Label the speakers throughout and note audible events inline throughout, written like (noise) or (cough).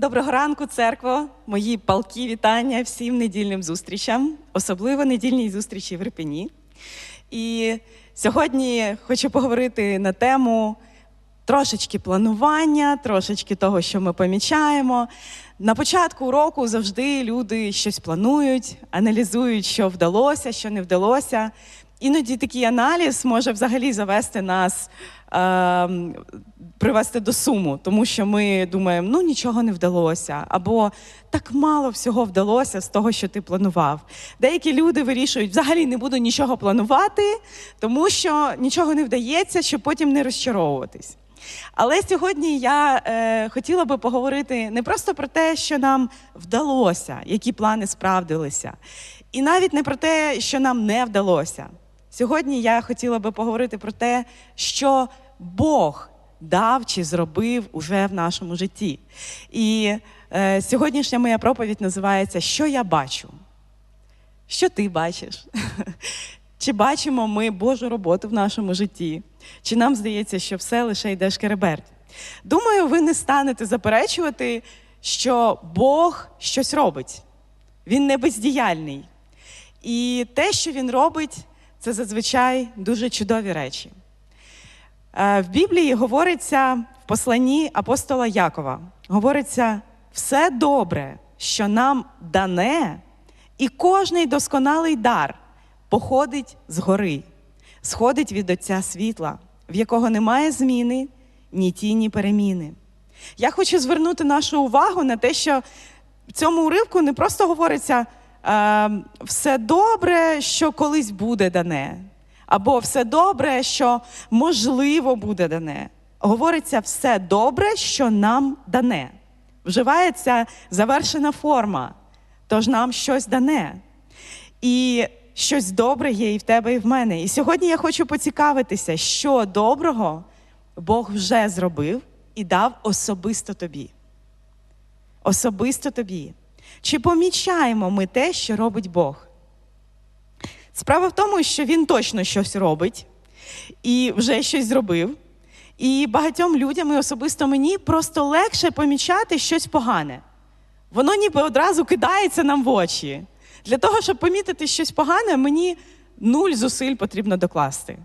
Speaker 1: Доброго ранку, церкво. Мої палки вітання всім недільним зустрічам, особливо недільній зустрічі в Ірпені. І сьогодні хочу поговорити на тему трошечки планування, трошечки того, що ми помічаємо. На початку року завжди люди щось планують, аналізують, що вдалося, що не вдалося. Іноді такий аналіз може взагалі завести нас, е, привести до суму, тому що ми думаємо, ну нічого не вдалося, або так мало всього вдалося з того, що ти планував. Деякі люди вирішують, взагалі не буду нічого планувати, тому що нічого не вдається, щоб потім не розчаровуватись. Але сьогодні я е, хотіла би поговорити не просто про те, що нам вдалося, які плани справдилися, і навіть не про те, що нам не вдалося. Сьогодні я хотіла би поговорити про те, що Бог дав чи зробив уже в нашому житті. І е, сьогоднішня моя проповідь називається Що я бачу? Що ти бачиш? (laughs) Чи бачимо ми Божу роботу в нашому житті? Чи нам здається, що все лише йде шкереберть? Думаю, ви не станете заперечувати, що Бог щось робить. Він не бездіяльний. І те, що він робить, це зазвичай дуже чудові речі. Е, В Біблії говориться в посланні апостола Якова: говориться, все добре, що нам дане, і кожний досконалий дар походить згори, сходить від Отця світла, в якого немає зміни, ні тіні переміни. Я хочу звернути нашу увагу на те, що в цьому уривку не просто говориться все добре, що колись буде дане, або все добре, що можливо буде дане. Говориться все добре, що нам дане. Вживається завершена форма, тож нам щось дане. І щось добре є і в тебе, і в мене. І сьогодні я хочу поцікавитися, що доброго Бог вже зробив і дав особисто тобі. Особисто тобі. Чи помічаємо ми те, що робить Бог? Справа в тому, що Він точно щось робить і вже щось зробив. І багатьом людям, і особисто мені, просто легше помічати щось погане. Воно ніби одразу кидається нам в очі. Для того, щоб помітити щось погане, мені нуль зусиль потрібно докласти.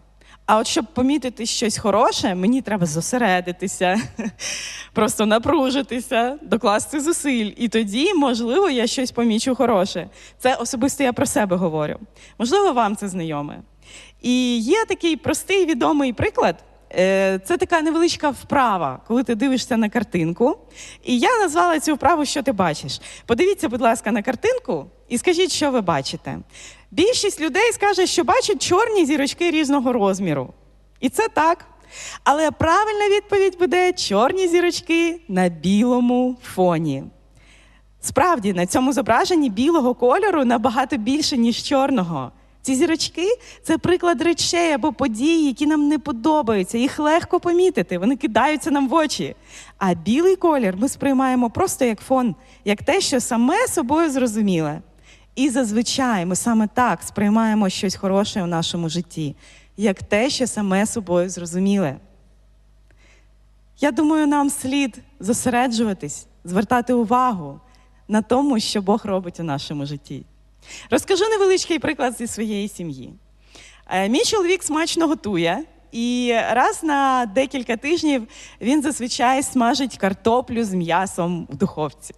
Speaker 1: А от щоб помітити щось хороше, мені треба зосередитися, (laughs) просто напружитися, докласти зусиль. І тоді, можливо, я щось помічу хороше. Це особисто я про себе говорю. Можливо, вам це знайоме. І є такий простий відомий приклад. Е, Це така невеличка вправа, коли ти дивишся на картинку. І я назвала цю вправу, що ти бачиш. Подивіться, будь ласка, на картинку і скажіть, що ви бачите. Більшість людей скаже, що бачать чорні зірочки різного розміру. І це так. Але правильна відповідь буде чорні зірочки на білому фоні. Справді, на цьому зображенні білого кольору набагато більше, ніж чорного. Ці зірочки це приклад речей або подій, які нам не подобаються. Їх легко помітити, вони кидаються нам в очі. А білий колір ми сприймаємо просто як фон, як те, що саме собою зрозуміле. І зазвичай ми саме так сприймаємо щось хороше у нашому житті, як те, що саме собою зрозуміле. Я думаю, нам слід зосереджуватись, звертати увагу на тому, що Бог робить у нашому житті. Розкажу невеличкий приклад зі своєї сім'ї. Е, Мій чоловік смачно готує, і раз на декілька тижнів він зазвичай смажить картоплю з м'ясом в духовці.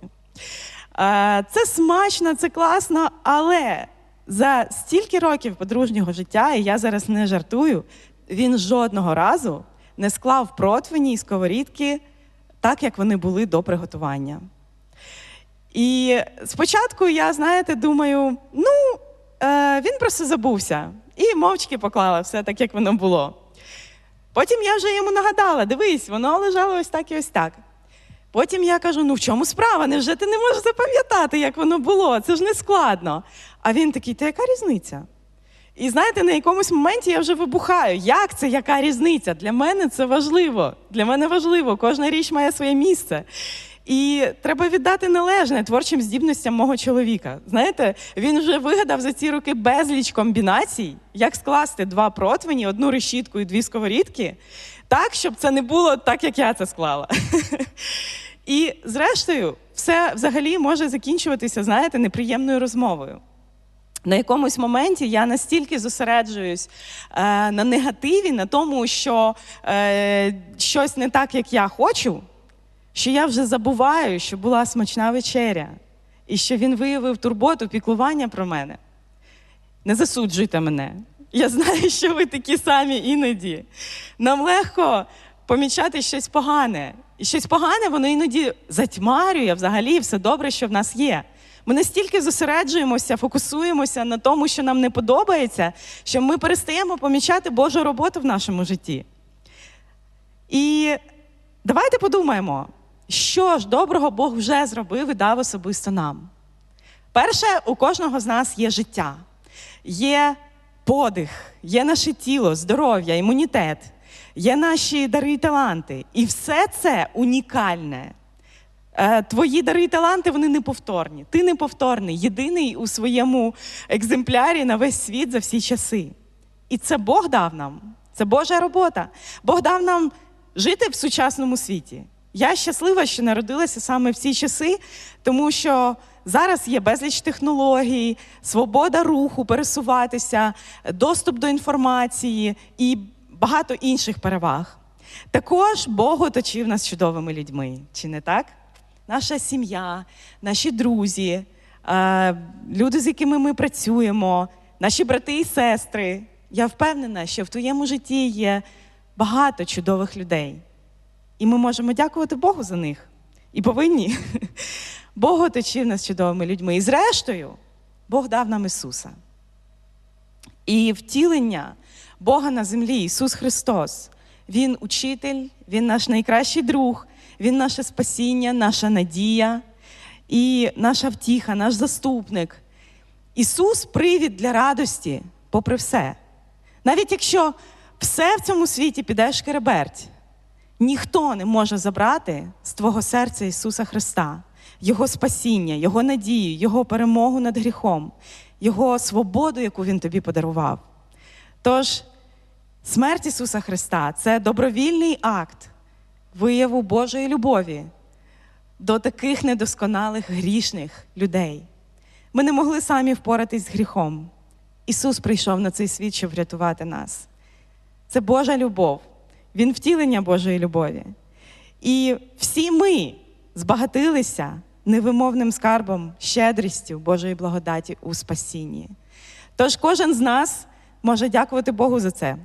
Speaker 1: Е, Це смачно, це класно, але за стільки років подружнього життя, і я зараз не жартую, він жодного разу не склав противні і сковорідки так, як вони були до приготування. І спочатку я, знаєте, думаю, ну, е, він просто забувся і мовчки поклала все так, як воно було. Потім я вже йому нагадала: дивись, воно лежало ось так і ось так. Потім я кажу: ну в чому справа? Невже ти не можеш запам'ятати, як воно було? Це ж не складно. А він такий, та яка різниця? І знаєте, на якомусь моменті я вже вибухаю. Як це, яка різниця? Для мене це важливо. Для мене важливо, кожна річ має своє місце. І треба віддати належне творчим здібностям мого чоловіка. Знаєте, він вже вигадав за ці роки безліч комбінацій, як скласти два противні, одну решітку і дві сковорідки, так, щоб це не було так, як я це склала. І зрештою, все взагалі може закінчуватися, знаєте, неприємною розмовою. На якомусь моменті я настільки зосереджуюсь е, на негативі, на тому, що е, щось не так, як я хочу, що я вже забуваю, що була смачна вечеря, і що він виявив турботу, піклування про мене. Не засуджуйте мене. Я знаю, (laughs) що ви такі самі іноді. Нам легко помічати щось погане. І щось погане, воно іноді затьмарює взагалі все добре, що в нас є. Ми настільки зосереджуємося, фокусуємося на тому, що нам не подобається, що ми перестаємо помічати Божу роботу в нашому житті. І давайте подумаємо, що ж доброго Бог вже зробив і дав особисто нам. Перше, у кожного з нас є життя, є подих, є наше тіло, здоров'я, імунітет, є наші дари і таланти. І все це унікальне. Е, Твої дари і таланти вони неповторні. Ти неповторний, єдиний у своєму екземплярі на весь світ за всі часи. І це Бог дав нам. Це Божа робота. Бог дав нам жити в сучасному світі. Я щаслива, що народилася саме в ці часи, тому що зараз є безліч технологій, свобода руху, пересуватися, доступ до інформації і багато інших переваг. Також Бог оточив нас чудовими людьми, чи не так? Наша сім'я, наші друзі, е, люди, з якими ми працюємо, наші брати і сестри. Я впевнена, що в твоєму житті є багато чудових людей. І ми можемо дякувати Богу за них. І повинні. (laughs) Бог оточив нас чудовими людьми. І зрештою, Бог дав нам Ісуса. І втілення Бога на землі, Ісус Христос, Він учитель, Він наш найкращий друг, Він наше спасіння, наша надія і наша втіха, наш заступник. Ісус привід для радості, попри все. Навіть якщо все в цьому світі піде шкереберть, ніхто не може забрати з твого серця Ісуса Христа, Його спасіння, Його надію, Його перемогу над гріхом, Його свободу, яку Він тобі подарував. Тож, смерть Ісуса Христа це добровільний акт вияву Божої любові до таких недосконалих грішних людей. Ми не могли самі впоратись з гріхом. Ісус прийшов на цей світ, щоб врятувати нас. Це Божа любов, Він втілення Божої любові. І всі ми збагатилися невимовним скарбом, щедрістю Божої благодаті у спасінні. Тож кожен з нас може дякувати Богу за це.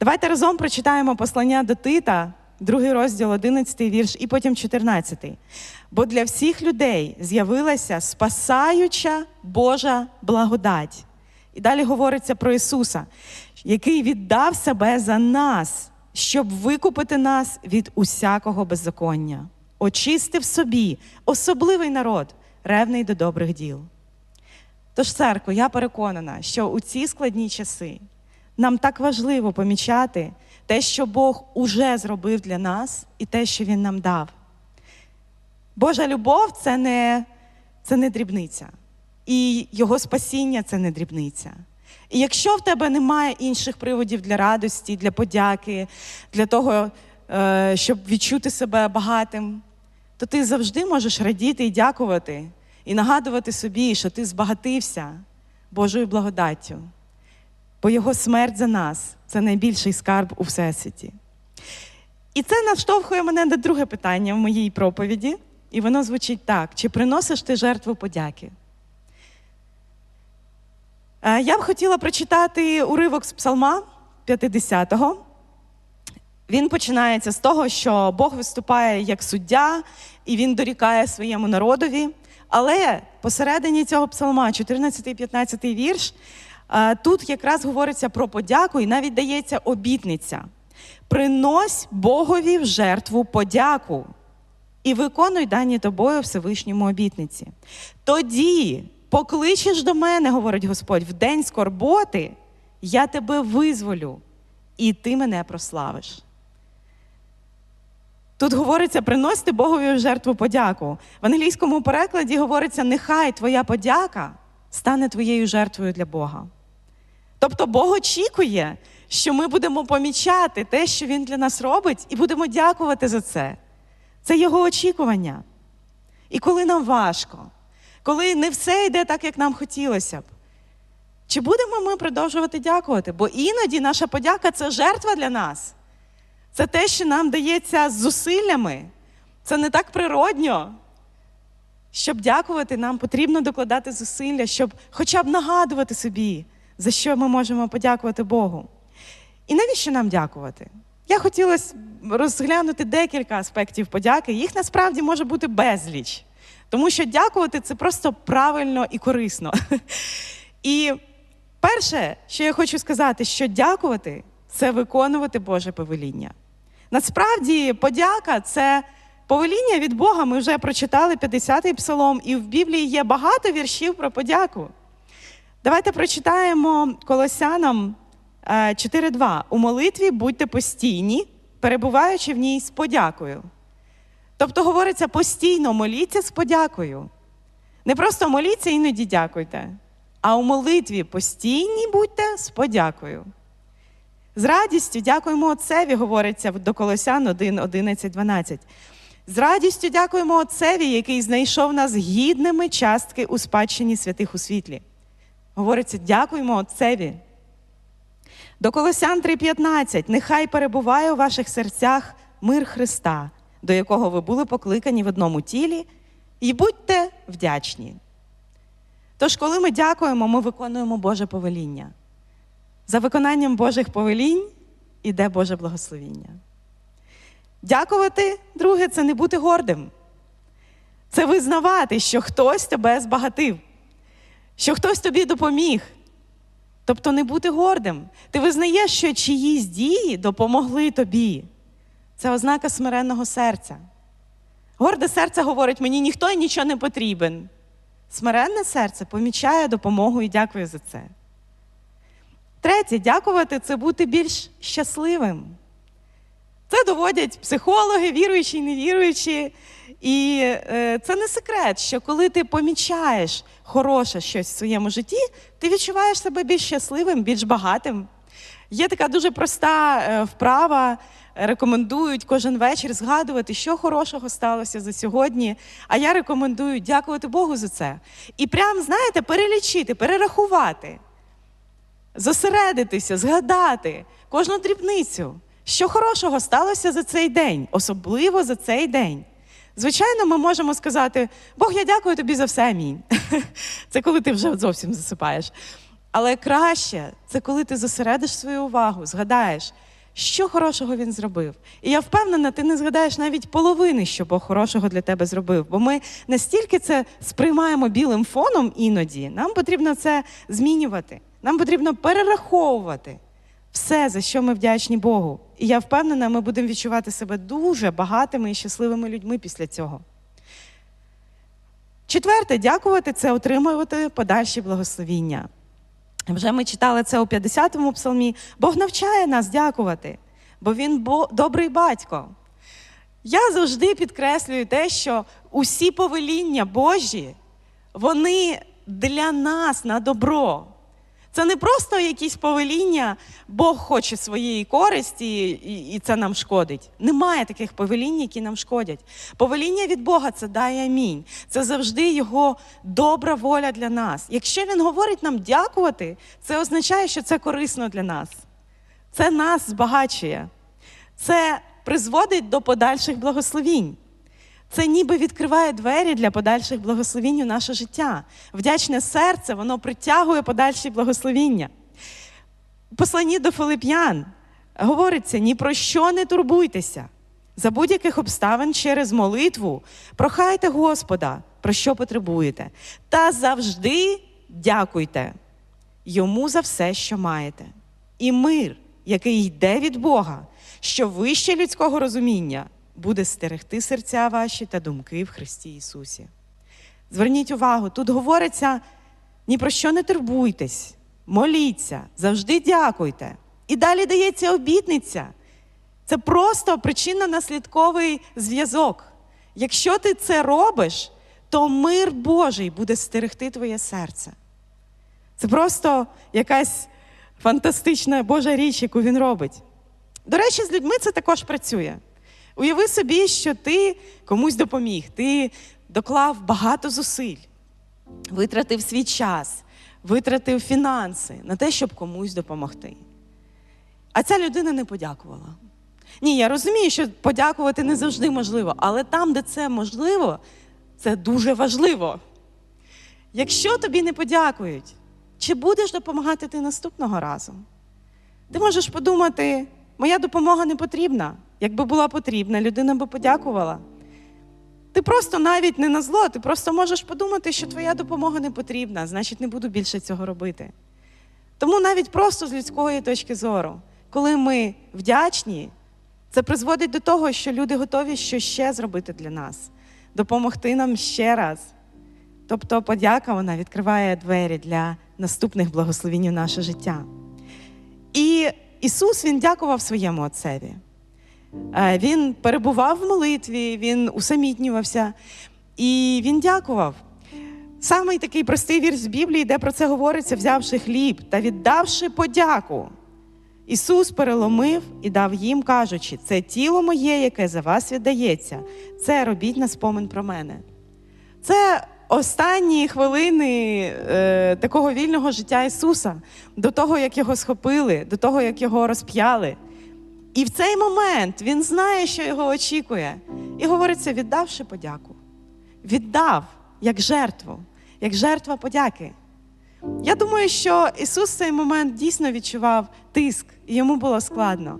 Speaker 1: Давайте разом прочитаємо послання до Тита, другий розділ, 11 вірш, і потім 14. Бо для всіх людей з'явилася спасаюча Божа благодать. І далі говориться про Ісуса, який віддав себе за нас, щоб викупити нас від усякого беззаконня, очистив собі особливий народ, ревний до добрих діл. Тож, церкво, я переконана, що у ці складні часи нам так важливо помічати те, що Бог уже зробив для нас, і те, що Він нам дав. Божа любов це не, це не дрібниця. І Його спасіння це не дрібниця. І якщо в тебе немає інших приводів для радості, для подяки, для того, е, щоб відчути себе багатим, то ти завжди можеш радіти і дякувати, і нагадувати собі, що ти збагатився Божою благодаттю. Бо Його смерть за нас це найбільший скарб у Всесвіті. І це наштовхує мене на друге питання в моїй проповіді, і воно звучить так: чи приносиш ти жертву подяки? Е, Я б хотіла прочитати уривок з Псалма 50-го. Він починається з того, що Бог виступає як суддя, і він дорікає своєму народові. Але посередині цього псалма, 14-15 вірш, е, тут якраз говориться про подяку і навіть дається обітниця. Принось Богові в жертву подяку і виконуй дані тобою Всевишньому обітниці. Тоді покличеш до мене, говорить Господь, в день скорботи я тебе визволю, і ти мене прославиш. Тут говориться, приносити Богові в жертву подяку. В англійському перекладі говориться, нехай твоя подяка стане твоєю жертвою для Бога. Тобто Бог очікує, що ми будемо помічати те, що Він для нас робить, і будемо дякувати за це. Це Його очікування. і коли нам важко, коли не все йде так, як нам хотілося б. Чи будемо ми продовжувати дякувати? Бо іноді наша подяка це жертва для нас. Це те, що нам дається з зусиллями. Це не так природньо. Щоб дякувати, нам потрібно докладати зусилля, щоб хоча б нагадувати собі, за що ми можемо подякувати Богу. І навіщо нам дякувати? Я хотіла розглянути декілька аспектів подяки. Їх насправді може бути безліч. Тому що дякувати це просто правильно і корисно. (laughs) І перше, що я хочу сказати, що дякувати це виконувати Боже повеління. Насправді, подяка це повеління від Бога. Ми вже прочитали 50-й псалом, і в Біблії є багато віршів про подяку. Давайте прочитаємо Колосянам 4.2. У молитві будьте постійні, перебуваючи в ній з подякою. Тобто говориться постійно моліться з подякою. Не просто моліться, іноді дякуйте, а у молитві постійні будьте з подякою. З радістю дякуємо Отцеві, говориться до Колосян 1, 11, 12. З радістю дякуємо Отцеві, який знайшов нас гідними частки у спадщині святих у світлі. Говориться, дякуємо Отцеві. До Колосян 3,15. Нехай перебуває у ваших серцях мир Христа, до якого ви були покликані в одному тілі, і будьте вдячні. Тож, коли ми дякуємо, ми виконуємо Боже повеління. За виконанням Божих повелінь іде Боже благословіння. Дякувати, друге, це не бути гордим. Це визнавати, що хтось тебе збагатив, що хтось тобі допоміг. Тобто не бути гордим. Ти визнаєш, що чиїсь дії допомогли тобі. Це ознака смиренного серця. Горде серце говорить, мені ніхто і нічого не потрібен. Смиренне серце помічає допомогу і дякує за це. Третє, дякувати це бути більш щасливим. Це доводять психологи, віруючі і невіруючі. І е, це не секрет, що коли ти помічаєш хороше щось в своєму житті, ти відчуваєш себе більш щасливим, більш багатим. Є така дуже проста е, вправа. Рекомендують кожен вечір згадувати, що хорошого сталося за сьогодні. А я рекомендую дякувати Богу за це. І прям, знаєте, перелічити, перерахувати, зосередитися, згадати кожну дрібницю, що хорошого сталося за цей день, особливо за цей день. Звичайно, ми можемо сказати: Бог, я дякую тобі за все, амінь. (laughs) Це коли ти вже зовсім засипаєш. Але краще це коли ти зосередиш свою увагу, згадаєш, що хорошого він зробив. І я впевнена, ти не згадаєш навіть половини, що Бог хорошого для тебе зробив. Бо ми настільки це сприймаємо білим фоном іноді, нам потрібно це змінювати. Нам потрібно перераховувати все, за що ми вдячні Богу. І я впевнена, ми будемо відчувати себе дуже багатими і щасливими людьми після цього. Четверте, дякувати це отримувати подальші благословіння. Вже ми читали це у 50-му псалмі. Бог навчає нас дякувати, бо Він бо... добрий батько. Я завжди підкреслюю те, що усі повеління Божі, вони для нас на добро. Це не просто якісь повеління, Бог хоче своєї користі, і, і це нам шкодить. Немає таких повелінь, які нам шкодять. Повеління від Бога це дай амінь. Це завжди Його добра воля для нас. Якщо Він говорить нам дякувати, це означає, що це корисно для нас. Це нас збагачує. Це призводить до подальших благословінь. Це ніби відкриває двері для подальших благословінь у наше життя. Вдячне серце, воно притягує подальші благословіння. Посланні до Филип'ян говориться: ні про що не турбуйтеся. За будь-яких обставин через молитву прохайте Господа, про що потребуєте, та завжди дякуйте йому за все, що маєте. І мир, який йде від Бога, що вище людського розуміння буде стерегти серця ваші та думки в Христі Ісусі. Зверніть увагу, тут говориться ні про що не турбуйтесь, моліться, завжди дякуйте. І далі дається обітниця. Це просто причинно-наслідковий зв'язок. Якщо ти це робиш, то мир Божий буде стерегти твоє серце. Це просто якась фантастична Божа річ, яку він робить. До речі, з людьми це також працює. Уяви собі, що ти комусь допоміг, ти доклав багато зусиль, витратив свій час, витратив фінанси на те, щоб комусь допомогти. А ця людина не подякувала. Ні, я розумію, що подякувати не завжди можливо, але там, де це можливо, це дуже важливо. Якщо тобі не подякують, чи будеш допомагати ти наступного разу? Ти можеш подумати, моя допомога не потрібна. Якби була потрібна, людина би подякувала. Ти просто навіть не на зло, ти просто можеш подумати, що твоя допомога не потрібна, значить, не буду більше цього робити. Тому навіть просто з людської точки зору, коли ми вдячні, це призводить до того, що люди готові що ще зробити для нас, допомогти нам ще раз. Тобто подяка вона відкриває двері для наступних благословінь у наше життя. І Ісус Він дякував своєму Отцеві. Е, Він перебував в молитві, він усамітнювався і він дякував. Самий такий простий вірш з Біблії, де про це говориться, взявши хліб та віддавши подяку. Ісус переломив і дав їм, кажучи, це тіло моє, яке за вас віддається. Це робіть на спомин про мене. Це останні хвилини е, такого вільного життя Ісуса, до того, як його схопили, до того, як його розп'яли. І в цей момент він знає, що його очікує. І говориться, віддавши подяку. Віддав як жертву, як жертва подяки. Я думаю, що Ісус в цей момент дійсно відчував тиск, і йому було складно.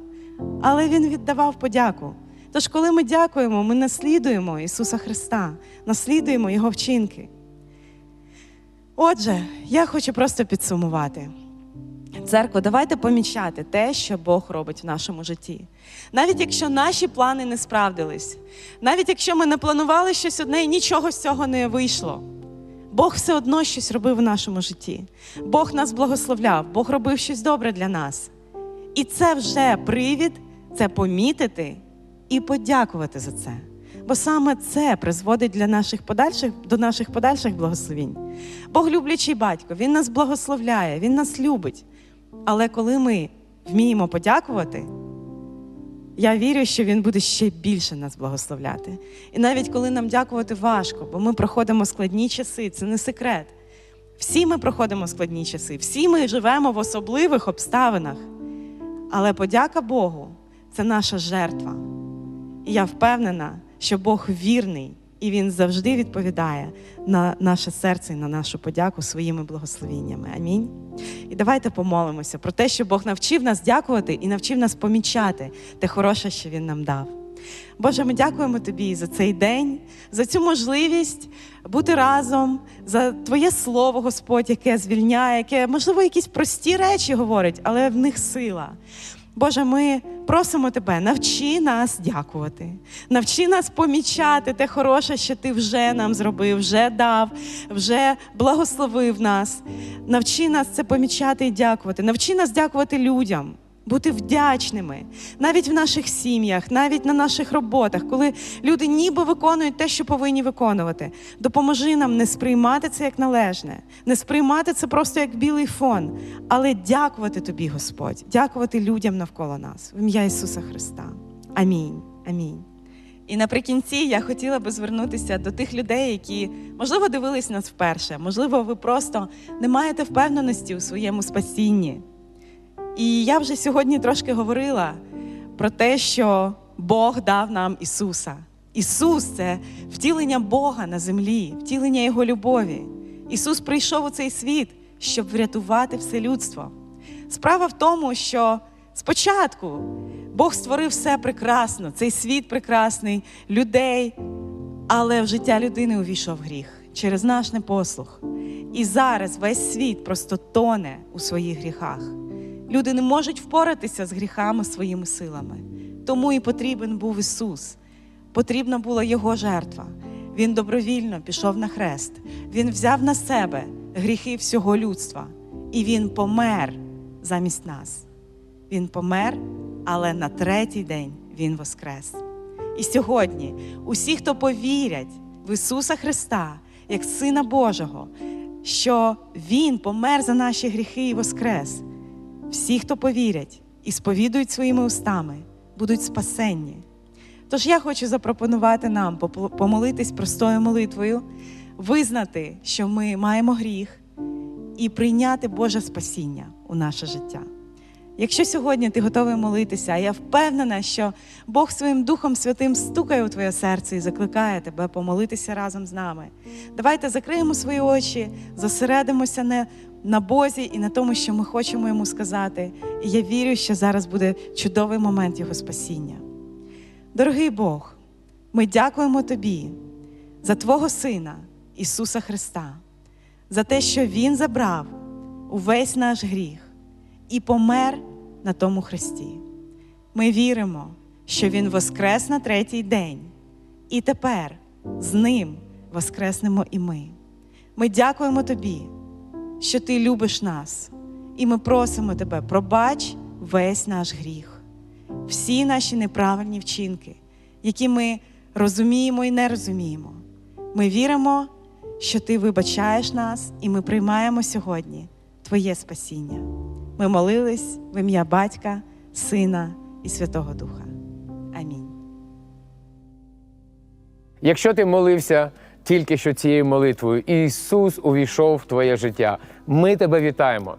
Speaker 1: Але Він віддавав подяку. Тож, коли ми дякуємо, ми наслідуємо Ісуса Христа, наслідуємо Його вчинки. Отже, я хочу просто підсумувати. Церква, давайте помічати те, що Бог робить в нашому житті. Навіть якщо наші плани не справдились, навіть якщо ми не планували щось одне і нічого з цього не вийшло. Бог все одно щось робив в нашому житті. Бог нас благословляв, Бог робив щось добре для нас. І це вже привід це помітити і подякувати за це. Бо саме це призводить для наших подальших, до наших подальших благословінь. Бог люблячий батько, Він нас благословляє, Він нас любить. Але коли ми вміємо подякувати, я вірю, що Він буде ще більше нас благословляти. І навіть коли нам дякувати важко, бо ми проходимо складні часи, це не секрет. Всі ми проходимо складні часи, всі ми живемо в особливих обставинах. Але подяка Богу це наша жертва. І я впевнена, що Бог вірний, і Він завжди відповідає на наше серце і на нашу подяку своїми благословіннями. Амінь. І давайте помолимося про те, що Бог навчив нас дякувати і навчив нас помічати те хороше, що Він нам дав. Боже, ми дякуємо Тобі за цей день, за цю можливість бути разом, за Твоє слово, Господь, яке звільняє, яке, можливо, якісь прості речі говорить, але в них сила. Боже, ми просимо Тебе, навчи нас дякувати, навчи нас помічати те хороше, що Ти вже нам зробив, вже дав, вже благословив нас. Навчи нас це помічати і дякувати. Навчи нас дякувати людям, бути вдячними навіть в наших сім'ях, навіть на наших роботах, коли люди ніби виконують те, що повинні виконувати. Допоможи нам не сприймати це як належне, не сприймати це просто як білий фон, але дякувати тобі, Господь, дякувати людям навколо нас. В ім'я Ісуса Христа. Амінь. Амінь. І наприкінці я хотіла би звернутися до тих людей, які, можливо, дивились нас вперше, можливо, ви просто не маєте впевненості у своєму спасінні. І я вже сьогодні трошки говорила про те, що Бог дав нам Ісуса. Ісус це втілення Бога на землі, втілення Його любові. Ісус прийшов у цей світ, щоб врятувати все людство. Справа в тому, що спочатку Бог створив все прекрасно, цей світ прекрасний, людей, але в життя людини увійшов гріх через наш непослух. І зараз весь світ просто тоне у своїх гріхах. Люди не можуть впоратися з гріхами своїми силами. Тому і потрібен був Ісус. Потрібна була Його жертва. Він добровільно пішов на хрест. Він взяв на себе гріхи всього людства. І Він помер замість нас. Він помер, але на третій день Він воскрес. І сьогодні усі, хто повірять в Ісуса Христа як Сина Божого, що Він помер за наші гріхи і воскрес. Всі, хто повірять і сповідують своїми устами, будуть спасенні. Тож я хочу запропонувати нам помолитись простою молитвою, визнати, що ми маємо гріх, і прийняти Боже спасіння у наше життя. Якщо сьогодні ти готовий молитися, я впевнена, що Бог своїм Духом Святим стукає у твоє серце і закликає тебе помолитися разом з нами. Давайте закриємо свої очі, зосередимося не на Бозі і на тому, що ми хочемо йому сказати. І я вірю, що зараз буде чудовий момент Його спасіння. Дорогий Бог, ми дякуємо Тобі за Твого Сина Ісуса Христа, за те, що Він забрав увесь наш гріх і помер на тому хресті. Ми віримо, що Він воскрес на третій день, і тепер з Ним воскреснемо і ми. Ми дякуємо Тобі, що Ти любиш нас, і ми просимо Тебе, пробач весь наш гріх, всі наші неправильні вчинки, які ми розуміємо і не розуміємо. Ми віримо, що Ти вибачаєш нас, і ми приймаємо сьогодні Твоє спасіння. Ми молились в ім'я Батька, Сина і Святого Духа. Амінь.
Speaker 2: Якщо ти молився тільки що цією молитвою, Ісус увійшов в твоє життя, ми тебе вітаємо.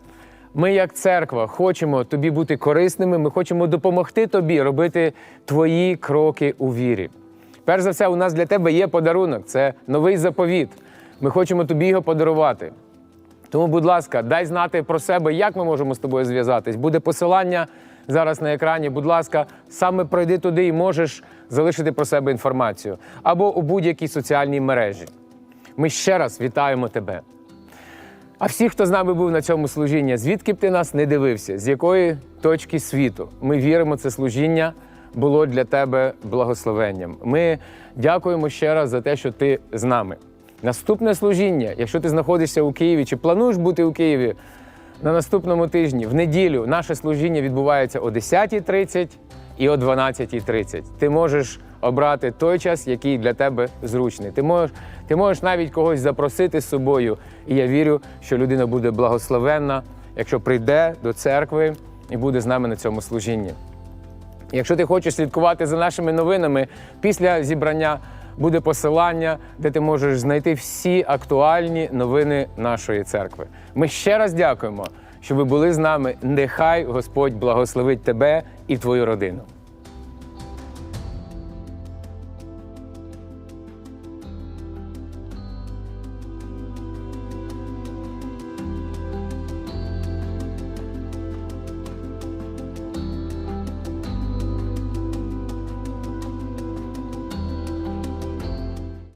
Speaker 2: Ми, як церква, хочемо тобі бути корисними. Ми хочемо допомогти тобі робити твої кроки у вірі. Перш за все, у нас для тебе є подарунок це новий заповіт. Ми хочемо тобі його подарувати. Тому, будь ласка, дай знати про себе, як ми можемо з тобою зв'язатись. Буде посилання зараз на екрані. Будь ласка, саме пройди туди і можеш залишити про себе інформацію або у будь-якій соціальній мережі. Ми ще раз вітаємо тебе. А всі, хто з нами був на цьому служінні, звідки б ти нас не дивився, з якої точки світу, ми віримо, це служіння було для тебе благословенням. Ми дякуємо ще раз за те, що ти з нами. Наступне служіння, якщо ти знаходишся у Києві чи плануєш бути у Києві на наступному тижні, в неділю, наше служіння відбувається о 10.30 і о 12.30. Ти можеш обрати той час, який для тебе зручний. Ти можеш, ти можеш навіть когось запросити з собою. І я вірю, що людина буде благословенна, якщо прийде до церкви і буде з нами на цьому служінні. Якщо ти хочеш слідкувати за нашими новинами, після зібрання буде посилання, де ти можеш знайти всі актуальні новини нашої церкви. Ми ще раз дякуємо, що ви були з нами. Нехай Господь благословить тебе і твою родину.